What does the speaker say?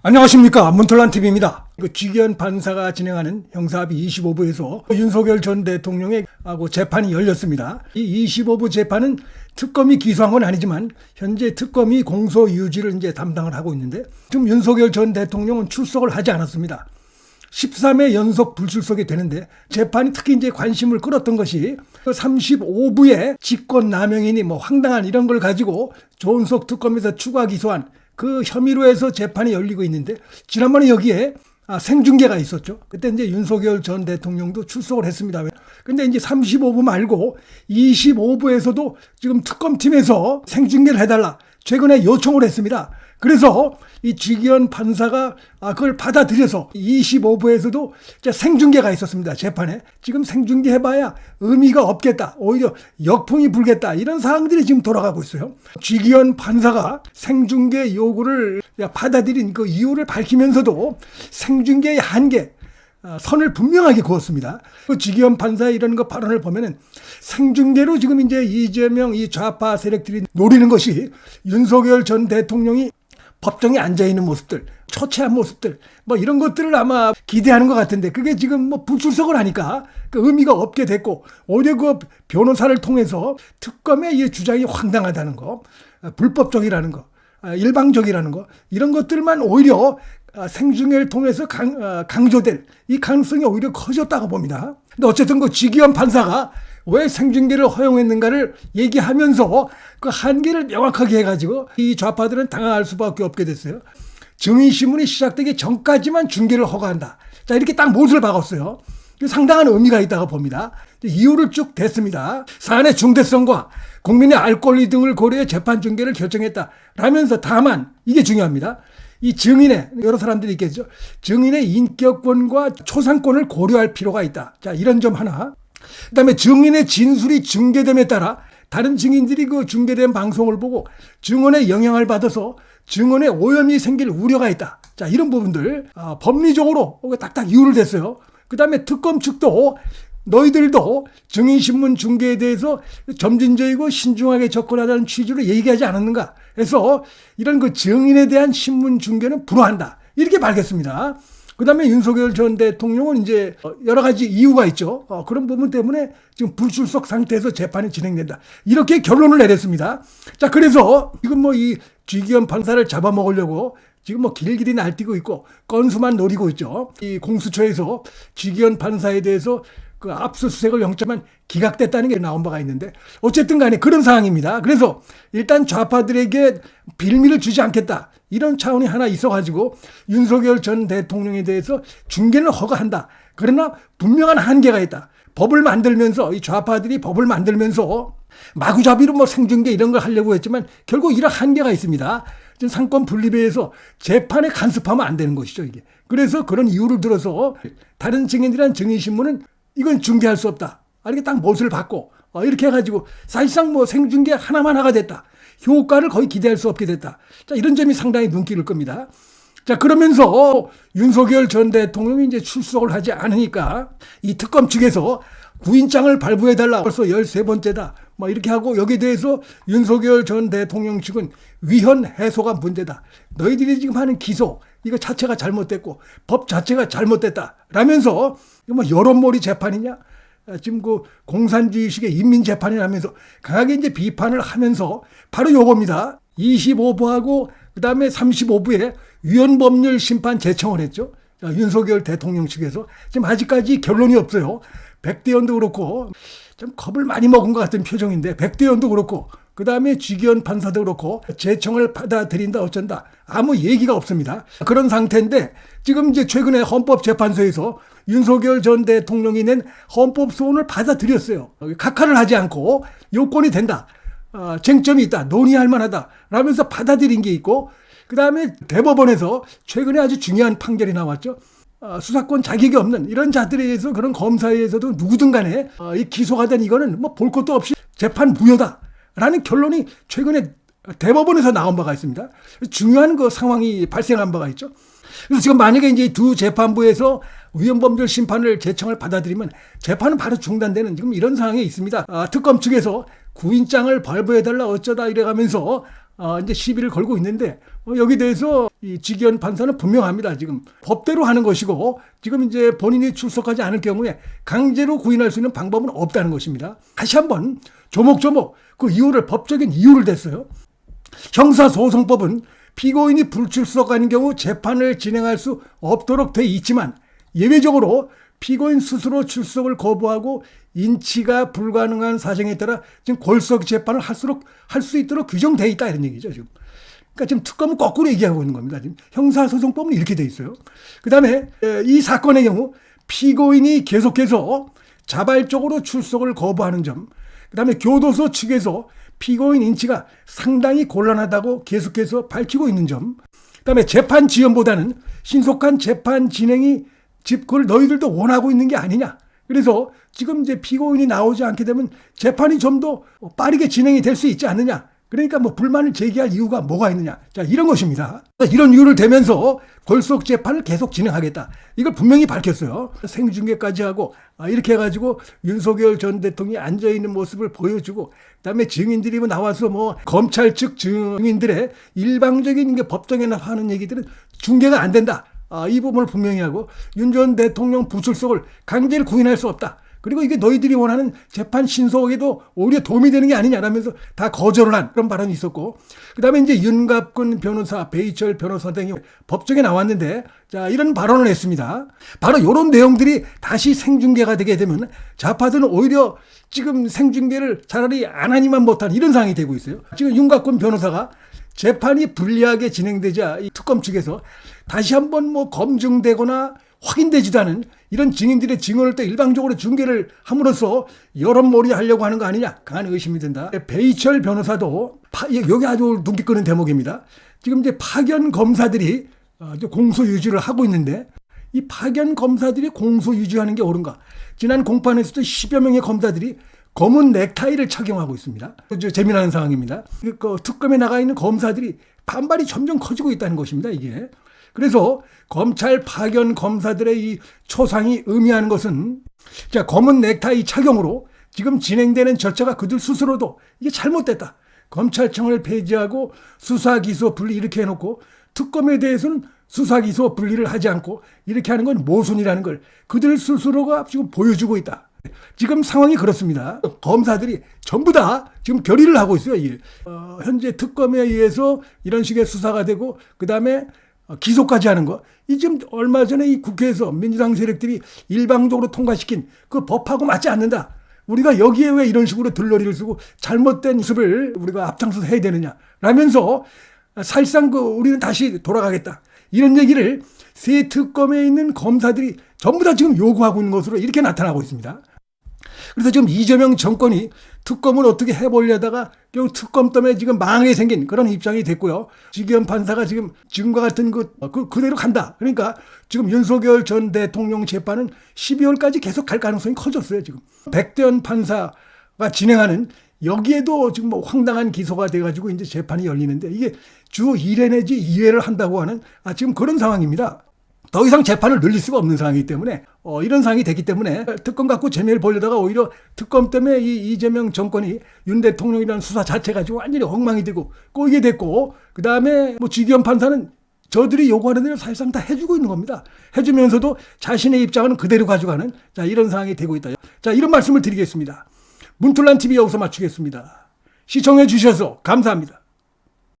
안녕하십니까 문틀란 TV입니다. 그 지기현 판사가 진행하는 형사합의 25부에서 윤석열 전 대통령의 재판이 열렸습니다. 이 25부 재판은 특검이 기소한 건 아니지만 현재 특검이 공소 유지를 이제 담당을 하고 있는데 지금 윤석열 전 대통령은 출석을 하지 않았습니다. 13회 연속 불출석이 되는데 재판이 특히 이제 관심을 끌었던 것이 그 35부의 직권 남용이니 뭐 황당한 이런 걸 가지고 조은석 특검에서 추가 기소한 그 혐의로 해서 재판이 열리고 있는데 지난번에 여기에 아, 생중계가 있었죠. 그때 이제 윤석열 전 대통령도 출석을 했습니다. 근데 이제 35부 말고 25부에서도 지금 특검팀에서 생중계를 해달라. 최근에 요청을 했습니다. 그래서 이 지기현 판사가 아, 그걸 받아들여서 25부에서도 생중계가 있었습니다. 재판에. 지금 생중계 해봐야 의미가 없겠다. 오히려 역풍이 불겠다. 이런 사항들이 지금 돌아가고 있어요. 지기현 판사가 생중계 요구를 받아들인 그 이유를 밝히면서도 생중계의 한계, 아, 선을 분명하게 그었습니다. 그 지기현 판사의 이런 거 발언을 보면은 생중계로 지금 이제 이재명 이 좌파 세력들이 노리는 것이 윤석열 전 대통령이 법정에 앉아 있는 모습들, 초췌한 모습들, 뭐 이런 것들을 아마 기대하는 것 같은데 그게 지금 뭐 불출석을 하니까 그 의미가 없게 됐고 오히려 그 변호사를 통해서 특검의 이 주장이 황당하다는 거, 아, 불법적이라는 거, 아, 일방적이라는 거 이런 것들만 오히려 아, 생중계를 통해서 강, 어, 강조될 이 가능성이 오히려 커졌다고 봅니다. 근데 어쨌든 그 지기현 판사가 왜 생중계를 허용했는가를 얘기하면서 그 한계를 명확하게 해가지고 이 좌파들은 당황할 수밖에 없게 됐어요. 증인신문이 시작되기 전까지만 중계를 허가한다. 자, 이렇게 딱 못을 박았어요. 상당한 의미가 있다고 봅니다. 이유를 쭉 댔습니다. 사안의 중대성과 국민의 알 권리 등을 고려해 재판 중계를 결정했다. 라면서 다만, 이게 중요합니다. 이 증인의, 여러 사람들이 있겠죠. 증인의 인격권과 초상권을 고려할 필요가 있다. 자, 이런 점 하나. 그 다음에 증인의 진술이 중계됨에 따라 다른 증인들이 그 중계된 방송을 보고 증언에 영향을 받아서 증언에 오염이 생길 우려가 있다. 자, 이런 부분들, 아, 법리적으로 딱딱 이유를 댔어요. 그 다음에 특검 측도 너희들도 증인신문 중계에 대해서 점진적이고 신중하게 접근하자는 취지로 얘기하지 않았는가. 그래서 이런 그 증인에 대한 신문 중계는 불허한다. 이렇게 밝혔습니다. 그 다음에 윤석열 전 대통령은 이제 여러 가지 이유가 있죠. 어, 그런 부분 때문에 지금 불출석 상태에서 재판이 진행된다. 이렇게 결론을 내렸습니다. 자, 그래서 지금 뭐이 쥐기현 판사를 잡아먹으려고 지금 뭐 길길이 날뛰고 있고 건수만 노리고 있죠. 이 공수처에서 쥐기현 판사에 대해서 그 압수수색을 영장만 기각됐다는 게 나온 바가 있는데 어쨌든 간에 그런 상황입니다. 그래서 일단 좌파들에게 빌미를 주지 않겠다. 이런 차원이 하나 있어가지고 윤석열 전 대통령에 대해서 중계는 허가한다. 그러나 분명한 한계가 있다. 법을 만들면서 이 좌파들이 법을 만들면서 마구잡이로 뭐 생중계 이런 걸 하려고 했지만 결국 이런 한계가 있습니다. 상권 분립에서 재판에 간섭하면 안 되는 것이죠, 이게. 그래서 그런 이유를 들어서 다른 증인들이란 증인신문은 이건 중계할 수 없다. 아, 이렇게 딱 못을 받고 어, 이렇게 해가지고 사실상 뭐 생중계 하나만 하가 됐다. 효과를 거의 기대할 수 없게 됐다. 자, 이런 점이 상당히 눈길을 끕니다. 자, 그러면서 윤석열 전 대통령이 이제 출석을 하지 않으니까 이 특검 측에서 구인장을 발부해달라. 벌써 13번째다. 뭐 이렇게 하고 여기에 대해서 윤석열 전 대통령 측은 위헌 해소가 문제다. 너희들이 지금 하는 기소, 이거 자체가 잘못됐고 법 자체가 잘못됐다. 라면서 뭐 여론몰이 재판이냐? 지금 그 공산주의식의 인민재판이라면서 강하게 이제 비판을 하면서 바로 요겁니다. 25부하고 그 다음에 35부에 위헌법률 심판 제청을 했죠. 자, 윤석열 대통령 측에서 지금 아직까지 결론이 없어요. 백대연도 그렇고 좀 겁을 많이 먹은 것 같은 표정인데 백대연도 그렇고 그 다음에 쥐기현 판사도 그렇고 제청을 받아들인다 어쩐다 아무 얘기가 없습니다. 그런 상태인데 지금 이제 최근에 헌법재판소에서 윤석열 전 대통령이 낸 헌법 소원을 받아들였어요. 각하를 하지 않고 요건이 된다. 어, 쟁점이 있다. 논의할 만하다. 라면서 받아들인 게 있고 그 다음에 대법원에서 최근에 아주 중요한 판결이 나왔죠. 어, 수사권 자격이 없는 이런 자들에 의해서 그런 검사에 의해서도 누구든 간에 어, 이 기소가 된 이거는 뭐 볼 것도 없이 재판 무효다. 라는 결론이 최근에 대법원에서 나온 바가 있습니다. 중요한 그 상황이 발생한 바가 있죠. 그래서 지금 만약에 이제 두 재판부에서 위헌범죄 심판을 제청을 받아들이면 재판은 바로 중단되는 지금 이런 상황에 있습니다. 아, 특검 측에서 구인장을 발부해달라 어쩌다 이래가면서 어, 이제 시비를 걸고 있는데 어, 여기 대해서 이 지기현 판사는 분명합니다. 지금 법대로 하는 것이고 지금 이제 본인이 출석하지 않을 경우에 강제로 구인할 수 있는 방법은 없다는 것입니다. 다시 한번 조목조목 그 이유를 법적인 이유를 댔어요. 형사소송법은 피고인이 불출석하는 경우 재판을 진행할 수 없도록 돼 있지만 예외적으로 피고인 스스로 출석을 거부하고 인치가 불가능한 사정에 따라 지금 골석 재판을 할수록 할 수 있도록 규정돼 있다 이런 얘기죠 지금. 그러니까 지금 특검은 거꾸로 얘기하고 있는 겁니다. 지금 형사소송법은 이렇게 돼 있어요. 그다음에 에, 이 사건의 경우 피고인이 계속해서 자발적으로 출석을 거부하는 점, 그다음에 교도소 측에서 피고인 인치가 상당히 곤란하다고 계속해서 밝히고 있는 점, 그다음에 재판 지연보다는 신속한 재판 진행이 집 그걸 너희들도 원하고 있는 게 아니냐. 그래서 지금 이제 피고인이 나오지 않게 되면 재판이 좀 더 빠르게 진행이 될 수 있지 않느냐. 그러니까 뭐 불만을 제기할 이유가 뭐가 있느냐. 자, 이런 것입니다. 이런 이유를 대면서 골속 재판을 계속 진행하겠다. 이걸 분명히 밝혔어요. 생중계까지 하고 아, 이렇게 해가지고 윤석열 전 대통령이 앉아있는 모습을 보여주고 그 다음에 증인들이 뭐 나와서 뭐 검찰 측 증인들의 일방적인 게 법정에 나하는 얘기들은 중계가 안 된다. 아, 이 부분을 분명히 하고 윤 전 대통령 부출석을 강제로 구인할 수 없다. 그리고 이게 너희들이 원하는 재판 신속에도 오히려 도움이 되는 게 아니냐라면서 다 거절을 한 그런 발언이 있었고 그다음에 이제 윤갑근 변호사, 베이철 변호사 등이 법정에 나왔는데 자 이런 발언을 했습니다. 바로 이런 내용들이 다시 생중계가 되게 되면 좌파들은 오히려 지금 생중계를 차라리 안 하니만 못한 이런 상황이 되고 있어요. 지금 윤갑근 변호사가 재판이 불리하게 진행되자 이 특검 측에서 다시 한번 뭐 검증되거나 확인되지도 않은 이런 증인들의 증언을 또 일방적으로 중계를 함으로써 여론몰이 하려고 하는 거 아니냐 강한 의심이 든다. 베이철 변호사도 파, 여기 아주 눈기 끄는 대목입니다. 지금 이제 파견 검사들이 어, 공소 유지를 하고 있는데 이 파견 검사들이 공소 유지하는 게 옳은가? 지난 공판에서도 10여 명의 검사들이 검은 넥타이를 착용하고 있습니다. 재미나는 상황입니다. 그 특검에 나가 있는 검사들이 반발이 점점 커지고 있다는 것입니다. 이게. 그래서 검찰 파견 검사들의 이 초상이 의미하는 것은 자 검은 넥타이 착용으로 지금 진행되는 절차가 그들 스스로도 이게 잘못됐다. 검찰청을 폐지하고 수사 기소 분리 이렇게 해놓고 특검에 대해서는 수사 기소 분리를 하지 않고 이렇게 하는 건 모순이라는 걸 그들 스스로가 지금 보여주고 있다. 지금 상황이 그렇습니다. 검사들이 전부 다 지금 결의를 하고 있어요. 이 어, 현재 특검에 의해서 이런 식의 수사가 되고 그 다음에 기소까지 하는 거. 이 지금 얼마 전에 이 국회에서 민주당 세력들이 일방적으로 통과시킨 그 법하고 맞지 않는다. 우리가 여기에 왜 이런 식으로 들러리를 쓰고 잘못된 모습을 우리가 앞장서서 해야 되느냐. 라면서 사실상 그 우리는 다시 돌아가겠다. 이런 얘기를 새 특검에 있는 검사들이 전부 다 지금 요구하고 있는 것으로 이렇게 나타나고 있습니다. 그래서 지금 이재명 정권이 특검을 어떻게 해보려다가 결국 특검 때문에 지금 망하게 생긴 그런 입장이 됐고요. 지기현 판사가 지금 지금과 같은 그, 그, 그대로 간다. 그러니까 지금 윤석열 전 대통령 재판은 12월까지 계속 갈 가능성이 커졌어요, 지금. 백대현 판사가 진행하는 여기에도 지금 뭐 황당한 기소가 돼가지고 이제 재판이 열리는데 이게 주 1회 내지 2회를 한다고 하는 아, 지금 그런 상황입니다. 더 이상 재판을 늘릴 수가 없는 상황이기 때문에 어, 이런 상황이 됐기 때문에 특검 갖고 재미를 보려다가 오히려 특검 때문에 이 이재명 정권이 윤 대통령이라는 수사 자체 가지고 완전히 엉망이 되고 꼬이게 됐고 그 다음에 뭐 지기현 판사는 저들이 요구하는 대로 사실상 다 해주고 있는 겁니다. 해주면서도 자신의 입장은 그대로 가져가는 자 이런 상황이 되고 있다. 자 이런 말씀을 드리겠습니다. 문틀란 TV 여기서 마치겠습니다. 시청해 주셔서 감사합니다.